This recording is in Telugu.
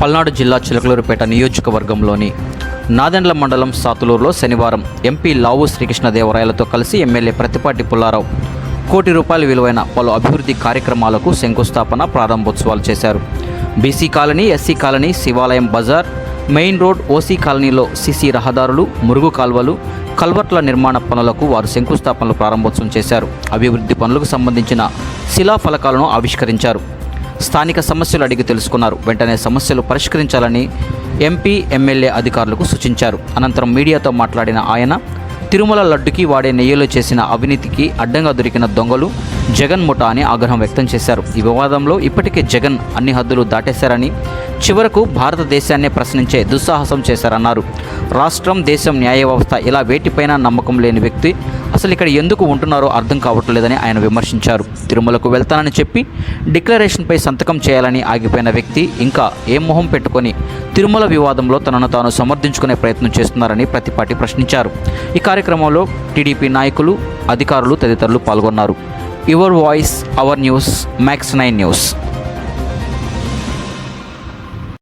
పల్నాడు జిల్లా చిలకలూరుపేట నియోజకవర్గంలోని నాదెండ్ల మండలం సాతులూరులో శనివారం ఎంపీ లావు శ్రీకృష్ణదేవరాయలతో కలిసి ఎమ్మెల్యే ప్రతిపాటి పుల్లారావు కోటి రూపాయల విలువైన పలు అభివృద్ధి కార్యక్రమాలకు శంకుస్థాపన ప్రారంభోత్సవాలు చేశారు. బీసీ కాలనీ ఎస్సీ కాలనీ శివాలయం బజార్ మెయిన్ రోడ్ ఓసీ కాలనీలో సీసీ రహదారులు మురుగు కాల్వలు కల్వర్ట్ల నిర్మాణ పనులకు వారు శంకుస్థాపనలు ప్రారంభోత్సవం చేశారు. అభివృద్ధి పనులకు సంబంధించిన శిలాఫలకాలను ఆవిష్కరించారు. స్థానిక సమస్యలు అడిగి తెలుసుకున్నారు. వెంటనే సమస్యలు పరిష్కరించాలని ఎంపీ ఎమ్మెల్యే అధికారులకు సూచించారు. అనంతరం మీడియాతో మాట్లాడిన ఆయన తిరుమల లడ్డుకి వాడే నెయ్యిలో చేసిన అవినీతికి అడ్డంగా దొరికిన దొంగలు జగన్ ముఠా అని ఆగ్రహం వ్యక్తం చేశారు. ఈ వివాదంలో ఇప్పటికే జగన్ అన్ని హద్దులు దాటేశారని చివరకు భారతదేశాన్నే ప్రశ్నించే దుస్సాహసం చేశారన్నారు. రాష్ట్రం దేశం న్యాయ వ్యవస్థ ఇలా వేటిపైన నమ్మకం లేని వ్యక్తి అసలు ఇక్కడ ఎందుకు ఉంటున్నారో అర్థం కావట్లేదని ఆయన విమర్శించారు. తిరుమలకు వెళ్తానని చెప్పి డిక్లరేషన్పై సంతకం చేయాలని ఆగిపోయిన వ్యక్తి ఇంకా ఏ మొహం పెట్టుకొని తిరుమల వివాదంలో తనను తాను సమర్థించుకునే ప్రయత్నం చేస్తున్నారని ప్రతిపాటి ప్రశ్నించారు. ఈ కార్యక్రమంలో టీడీపీ నాయకులు అధికారులు తదితరులు పాల్గొన్నారు. Your voice our news Max nine news.